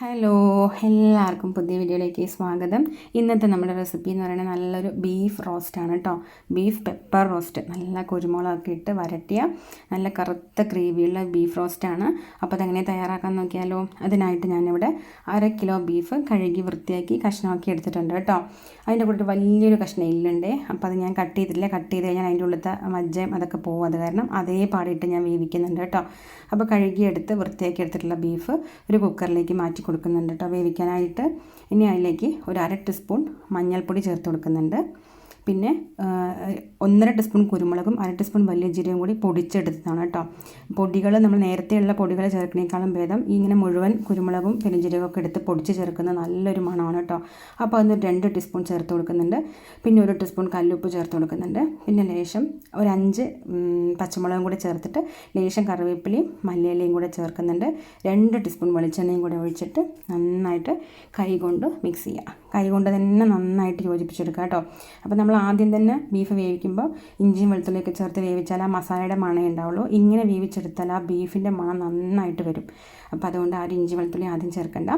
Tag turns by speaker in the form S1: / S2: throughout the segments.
S1: Hello എല്ലാവർക്കും പുതിയ വീഡിയോയിലേക്ക് സ്വാഗതം. ഇന്നത്തെ നമ്മുടെ റെസിപ്പി എന്ന് പറയുന്നത് നല്ലൊരു ബീഫ് റോസ്റ്റാണ് കേട്ടോ ബീഫ് പെപ്പർ റോസ്റ്റ് നല്ല കുരുമുളകൊക്കെ ഇട്ട് വരട്ടിയ നല്ല കറുത്ത ഗ്രേവിയുള്ള ബീഫ് റോസ്റ്റാണ് അപ്പോൾ അതെങ്ങനെ തയ്യാറാക്കാൻ നോക്കിയാലോ? അതിനായിട്ട് ഞാനിവിടെ അര കിലോ ബീഫ് കഴുകി വൃത്തിയാക്കി കഷ്ണമാക്കി എടുത്തിട്ടുണ്ട് കേട്ടോ അതിന്റെ കൂടെ വലിയൊരു കഷ്ണം എല്ലുണ്ട്. അപ്പോൾ അത് ഞാൻ കട്ട് ചെയ്തിട്ടില്ല. കട്ട് ചെയ്ത് കഴിഞ്ഞാൽ അതിന്റെ ഉള്ളിലത്തെ മജ്ജയും അതൊക്കെ പോകും അത് കാരണം അതേ പാടിയിട്ട് ഞാൻ വേവിക്കുന്നുണ്ട് കേട്ടോ അപ്പോൾ കഴുകിയെടുത്ത് വൃത്തിയാക്കി എടുത്തിട്ടുള്ള ബീഫ് ഒരു കുക്കറിലേക്ക് മാറ്റി കൊടുക്കുന്നുണ്ട് കേട്ടോ. വേവിക്കാനായിട്ട്. ഇനി അതിലേക്ക് ഒരു അര ടീസ്പൂൺ മഞ്ഞൾപ്പൊടി ചേർത്ത് കൊടുക്കുന്നുണ്ട്. പിന്നെ ഒന്നര ടീസ്പൂൺ കുരുമുളകും അര ടീസ്പൂൺ വലിയ ജീരകം കൂടി പൊടിച്ചെടുത്തതാണ് കേട്ടോ. പൊടികൾ നമ്മൾ നേരത്തെയുള്ള പൊടികൾ ചേർക്കുന്നേക്കാളും ഭേദം ഇങ്ങനെ മുഴുവൻ കുരുമുളകും പെരുംജീരകമൊക്കെ എടുത്ത് പൊടിച്ച് ചേർക്കുന്ന നല്ലൊരു മണമാണ് കേട്ടോ. അപ്പോൾ അതിന് രണ്ട് ടീസ്പൂൺ ചേർത്ത് കൊടുക്കുന്നുണ്ട്. പിന്നെ ഒരു ടീസ്പൂൺ കല്ലുപ്പ് ചേർത്ത് കൊടുക്കുന്നുണ്ട്. പിന്നെ ലേശം ഒരു അഞ്ച് പച്ചമുളകും കൂടി ചേർത്തിട്ട് ലേശം കറിവേപ്പിലയും മല്ലിയിലയും കൂടെ ചേർക്കുന്നുണ്ട്. രണ്ട് ടീസ്പൂൺ വെളിച്ചെണ്ണയും കൂടെ ഒഴിച്ചിട്ട് നന്നായിട്ട് കൈ കൊണ്ട് മിക്സ് ചെയ്യുക കൈ കൊണ്ട് തന്നെ നന്നായിട്ട് യോജിപ്പിച്ചെടുക്കുക കേട്ടോ. അപ്പോൾ നമ്മൾ ആദ്യം തന്നെ ബീഫ് വേവിക്കുമ്പോൾ ഇഞ്ചിയും വെളുത്തുള്ളിയൊക്കെ ചേർത്ത് വേവിച്ചാൽ ആ മസാലയുടെ മണേ ഉണ്ടാവുള്ളൂ. ഇങ്ങനെ വേവിച്ചെടുത്താൽ ആ ബീഫിന്റെ മണം നന്നായിട്ട് വരും. അപ്പോൾ അതുകൊണ്ട് ആരും ഇഞ്ചി വെളുത്തുള്ളി ആദ്യം ചേർക്കണ്ട.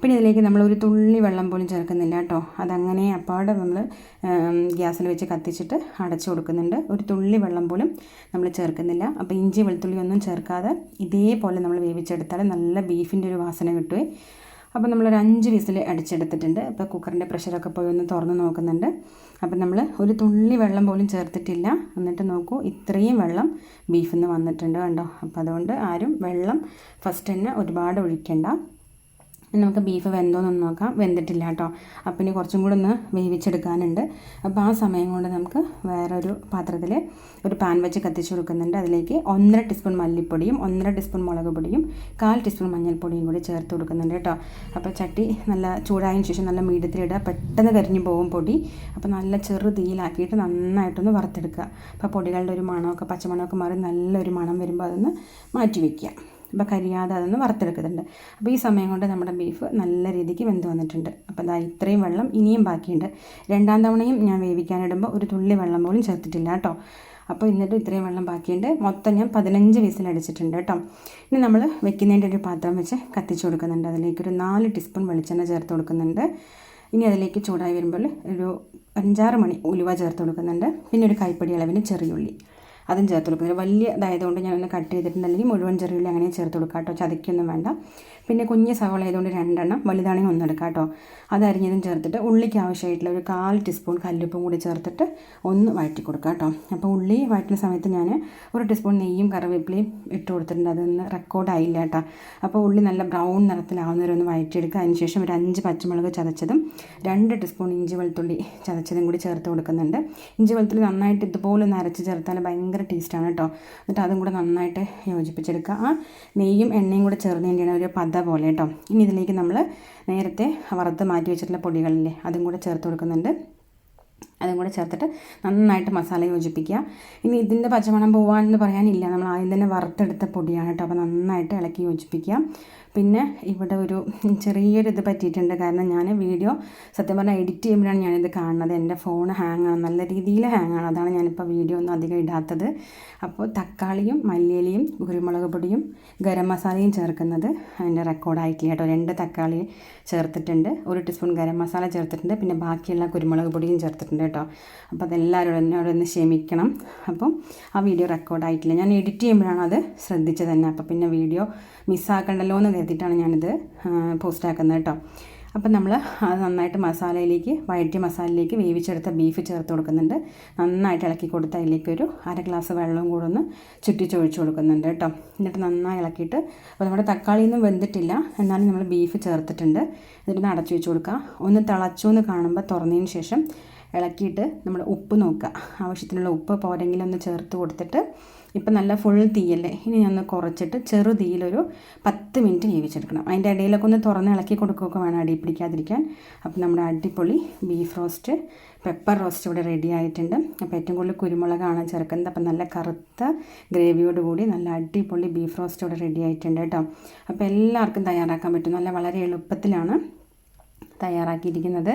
S1: പിന്നെ ഇതിലേക്ക് നമ്മൾ ഒരു തുള്ളി വെള്ളം പോലും ചേർക്കുന്നില്ല കേട്ടോ. അതങ്ങനെ അപ്പാടെ നമ്മൾ ഗ്യാസിൽ വെച്ച് കത്തിച്ചിട്ട് അടച്ചു കൊടുക്കുന്നുണ്ട്. ഒരു തുള്ളി വെള്ളം പോലും നമ്മൾ ചേർക്കുന്നില്ല. അപ്പോൾ ഇഞ്ചി വെളുത്തുള്ളി ഒന്നും ചേർക്കാതെ ഇതേപോലെ നമ്മൾ വേവിച്ചെടുത്താൽ നല്ല ബീഫിന്റെ ഒരു വാസന കിട്ടുമേ അപ്പോൾ നമ്മളൊരു അഞ്ച് വിസിൽ അടിച്ചെടുത്തിട്ടുണ്ട്. അപ്പോൾ കുക്കറിന്റെ പ്രഷറൊക്കെ പോയി ഒന്ന് തുറന്ന് നോക്കുന്നുണ്ട്. അപ്പോൾ നമ്മൾ ഒരു തുള്ളി വെള്ളം പോലും ചേർത്തിട്ടില്ല. എന്നിട്ട് നോക്കൂ ഇത്രയും വെള്ളം ബീഫിൽ നിന്ന് വന്നിട്ടുണ്ട് കണ്ടോ? അപ്പോൾ അതുകൊണ്ട് ആരും വെള്ളം ഫസ്റ്റ് തന്നെ ഒരുപാട് ഒഴിക്കണ്ട. നമുക്ക് ബീഫ് വെന്തോന്നൊന്ന് നോക്കാം. വെന്തിട്ടില്ല കേട്ടോ. അപ്പം ഇനി കുറച്ചും കൂടെ ഒന്ന് വേവിച്ചെടുക്കാനുണ്ട്. അപ്പോൾ ആ സമയം കൊണ്ട് നമുക്ക് വേറൊരു പാത്രത്തിൽ ഒരു പാൻ വെച്ച് കത്തിച്ച് കൊടുക്കുന്നുണ്ട്. അതിലേക്ക് ഒന്നര ടീസ്പൂൺ മല്ലിപ്പൊടിയും ഒന്നര ടീസ്പൂൺ മുളക് പൊടിയും കാൽ ടീസ്പൂൺ മഞ്ഞൾപ്പൊടിയും കൂടി ചേർത്ത് കൊടുക്കുന്നുണ്ട് കേട്ടോ. അപ്പോൾ ചട്ടി നല്ല ചൂടായതിനു ശേഷം നല്ല മീഡിയത്തിലിടുക പെട്ടെന്ന് കരിഞ്ഞു പോകും പൊടി. അപ്പോൾ നല്ല ചെറു തീയിലാക്കിയിട്ട് നന്നായിട്ടൊന്ന് വറുത്തെടുക്കുക. അപ്പോൾ പൊടികളുടെ ഒരു മണമൊക്കെ പച്ചമണമൊക്കെ മാറി നല്ലൊരു മണം വരുമ്പോൾ അതൊന്ന് മാറ്റി വയ്ക്കുക അപ്പോൾ കരിയാതെ അതൊന്ന് വറുത്തെടുക്കുന്നുണ്ട്. അപ്പോൾ ഈ സമയം കൊണ്ട് നമ്മുടെ ബീഫ് നല്ല രീതിക്ക് വെന്ത് വന്നിട്ടുണ്ട്. അപ്പോൾ അതാ ഇത്രയും വെള്ളം ഇനിയും ബാക്കിയുണ്ട്. രണ്ടാം തവണയും ഞാൻ വേവിക്കാനിടുമ്പോൾ ഒരു തുള്ളി വെള്ളം പോലും ചേർത്തിട്ടില്ല കേട്ടോ. അപ്പോൾ എന്നിട്ട് ഇത്രയും വെള്ളം ബാക്കിയുണ്ട്. മൊത്തം ഞാൻ പതിനഞ്ച് വിസിലടിച്ചിട്ടുണ്ട് കേട്ടോ. ഇനി നമ്മൾ വെക്കുന്നതിന്റെ ഒരു പാത്രം വെച്ച് കത്തിച്ച് കൊടുക്കുന്നുണ്ട്. അതിലേക്ക് ഒരു നാല് ടീസ്പൂൺ വെളിച്ചെണ്ണ ചേർത്ത് കൊടുക്കുന്നുണ്ട്. ഇനി അതിലേക്ക് ചൂടായി വരുമ്പോൾ ഒരു അഞ്ചാറ് മണി ഉലുവ ചേർത്ത് കൊടുക്കുന്നുണ്ട്. പിന്നെ ഒരു കൈപ്പടി അളവിന് ചെറിയുള്ളി. അതും ചേർത്ത് കൊടുക്കുന്നത് വലിയ ഇതായതുകൊണ്ട് ഞാനൊന്ന് കട്ട് ചെയ്തിട്ടുണ്ടെങ്കിൽ മുഴുവൻ ചെറിയുള്ളി അങ്ങനെ ചേർത്ത് കൊടുക്കാം കേട്ടോ. ചതിക്കൊന്നും വേണ്ട. പിന്നെ കുഞ്ഞ് സവാള ആയതുകൊണ്ട് രണ്ടെണ്ണം വലുതാണെങ്കിൽ ഒന്നെടുക്കാം കേട്ടോ. അത് അരിഞ്ഞതും ചേർത്തിട്ട് ഉള്ളിക്ക് ആവശ്യമായിട്ടുള്ള ഒരു കാൽ ടീസ്പൂൺ കല്ലുപ്പും കൂടി ചേർത്തിട്ട് ഒന്ന് വഴറ്റി കൊടുക്കാം കേട്ടോ. അപ്പോൾ ഉള്ളി വഴറ്റുന്ന സമയത്ത് ഞാൻ ഒരു ടീസ്പൂൺ നെയ്യും കറിവേപ്പിലയും ഇട്ട് കൊടുത്തിട്ടുണ്ട്. അതൊന്ന് റെക്കോർഡ് ആയില്ല കേട്ടോ. അപ്പോൾ ഉള്ളി നല്ല ബ്രൗൺ നിറത്തിലാവുന്നവരെ ഒന്ന് വഴറ്റിയെടുക്കുക. അതിനുശേഷം ഒരു അഞ്ച് പച്ചമുളക് ചതച്ചതും രണ്ട് ടീസ്പൂൺ ഇഞ്ചി വെളുത്തുള്ളി ചതച്ചതും കൂടി ചേർത്ത് കൊടുക്കുന്നുണ്ട്. ഇഞ്ചി വെളുത്തുള്ളി നന്നായിട്ട് ഇതുപോലെ ഒന്ന് അരച്ച് ചേർത്താൽ ഭയങ്കര ടേസ്റ്റാണ് കേട്ടോ എന്നിട്ട് അതും കൂടെ നന്നായിട്ട് യോജിപ്പിച്ചെടുക്കുക. ആ നെയ്യും എണ്ണയും കൂടെ ചേർന്ന് വേണ്ടിയാണ് ഒരു പത പോലെ കേട്ടോ ഇനി ഇതിലേക്ക് നമ്മൾ നേരത്തെ വറുത്ത് മാറ്റി വെച്ചിട്ടുള്ള പൊടികളില്ലേ അതും കൂടെ ചേർത്ത് കൊടുക്കുന്നുണ്ട്. അതും കൂടെ ചേർത്തിട്ട് നന്നായിട്ട് മസാല യോജിപ്പിക്കുക. ഇനി ഇതിന്റെ പച്ചമണം പോകാമെന്ന് പറയാനില്ല. നമ്മൾ ആദ്യം തന്നെ വറുത്തെടുത്ത പൊടിയാണ് കേട്ടോ. അപ്പോൾ നന്നായിട്ട് ഇളക്കി യോജിപ്പിക്കുക. പിന്നെ ഇവിടെ ഒരു ചെറിയൊരു ഇത് പറ്റിയിട്ടുണ്ട്. കാരണം ഞാൻ വീഡിയോ സത്യം പറഞ്ഞാൽ എഡിറ്റ് ചെയ്യുമ്പോഴാണ് ഞാനിത് കാണുന്നത്. എന്റെ ഫോൺ ഹാങ് ആണ്. നല്ല രീതിയിൽ ഹാങ് ആണ്. അതാണ് ഞാനിപ്പോൾ വീഡിയോ ഒന്നും അധികം ഇടാത്തത്. അപ്പോൾ തക്കാളിയും മല്ലിയിലയും കുരുമുളക് പൊടിയും ഗരം മസാലയും ചേർക്കുന്നത് അതിന്റെ റെക്കോർഡായിട്ടില്ല കേട്ടോ. രണ്ട് തക്കാളി ചേർത്തിട്ടുണ്ട്. ഒരു ടീസ്പൂൺ ഗരം മസാല ചേർത്തിട്ടുണ്ട്. പിന്നെ ബാക്കിയുള്ള കുരുമുളക് പൊടിയും ചേർത്തിട്ടുണ്ട് കേട്ടോ. അപ്പോൾ അതെല്ലാവരും എന്നോട് ഒന്ന് ക്ഷമിക്കണം. അപ്പം ആ വീഡിയോ റെക്കോർഡായിട്ടില്ല ഞാൻ എഡിറ്റ് ചെയ്യുമ്പോഴാണ് അത് ശ്രദ്ധിച്ചത് തന്നെ. അപ്പോൾ പിന്നെ വീഡിയോ മിസ്സാക്കണ്ടല്ലോ എന്ന് കരുതിയിട്ടാണ് ഞാനിത് പോസ്റ്റ് ആക്കുന്നത് കേട്ടോ. അപ്പം നമ്മൾ അത് നന്നായിട്ട് മസാലയിലേക്ക് വൈറ്റ് മസാലയിലേക്ക് വേവിച്ചെടുത്ത ബീഫ് ചേർത്ത് കൊടുക്കുന്നുണ്ട്. നന്നായിട്ട് ഇളക്കി കൊടുത്ത് അതിലേക്ക് ഒരു അര ഗ്ലാസ് വെള്ളവും കൂടെ ഒന്ന് ചുറ്റിച്ചൊഴിച്ച് കൊടുക്കുന്നുണ്ട് കേട്ടോ. എന്നിട്ട് നന്നായി ഇളക്കിയിട്ട് അപ്പോൾ നമ്മുടെ തക്കാളിയൊന്നും വെന്തിട്ടില്ല. എന്നാലും നമ്മൾ ബീഫ് ചേർത്തിട്ടുണ്ട്. എന്നിട്ട് അടച്ചു വെച്ച് കൊടുക്കുക. ഒന്ന് തിളച്ചു എന്ന് കാണുമ്പോൾ തുറന്നതിന് ശേഷം ഇളക്കിയിട്ട് നമ്മൾ ഉപ്പ് നോക്കുക. ആവശ്യത്തിനുള്ള ഉപ്പ് പോരെങ്കിലും ഒന്ന് ചേർത്ത് കൊടുത്തിട്ട് ഇപ്പം നല്ല ഫുൾ തീയല്ലേ? ഇനി ഒന്ന് കുറച്ചിട്ട് ചെറു തീയിലൊരു പത്ത് മിനിറ്റ് വേവിച്ചെടുക്കണം. അതിന്റെ ഇടയിലൊക്കെ ഒന്ന് തുറന്ന് ഇളക്കി കൊടുക്കുകയൊക്കെ വേണം അടി പിടിക്കാതിരിക്കാൻ. അപ്പോൾ നമ്മുടെ അടിപൊളി ബീഫ് റോസ്റ്റ് പെപ്പർ റോസ്റ്റ് ഇവിടെ റെഡി ആയിട്ടുണ്ട്. അപ്പോൾ ഏറ്റവും കൂടുതൽ കുരുമുളകാണ് ചേർക്കുന്നത് അപ്പം നല്ല കറുത്ത ഗ്രേവിയോട് കൂടി നല്ല അടിപൊളി ബീഫ് റോസ്റ്റ് ഇവിടെ റെഡി ആയിട്ടുണ്ട് കേട്ടോ. അപ്പോൾ എല്ലാവർക്കും തയ്യാറാക്കാൻ പറ്റും. നല്ല വളരെ എളുപ്പത്തിലാണ് തയ്യാറാക്കിയിരിക്കുന്നത്.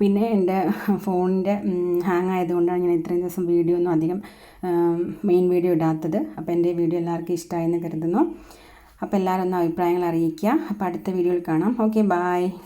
S1: പിന്നെ എന്റെ ഫോണിന്റെ ഹാങ് ആയതുകൊണ്ടാണ് ഞാൻ ഇത്രയും ദിവസം വീഡിയോ ഒന്നും അധികം മെയിൻ വീഡിയോ ഇടാത്തത്. അപ്പോൾ എന്റെ വീഡിയോ എല്ലാവർക്കും ഇഷ്ടമായെന്ന് കരുതുന്നു. അപ്പോൾ എല്ലാവരും ഒന്ന് അഭിപ്രായങ്ങൾ അറിയിക്കുക. അപ്പോൾ അടുത്ത വീഡിയോയിൽ കാണാം. Okay bye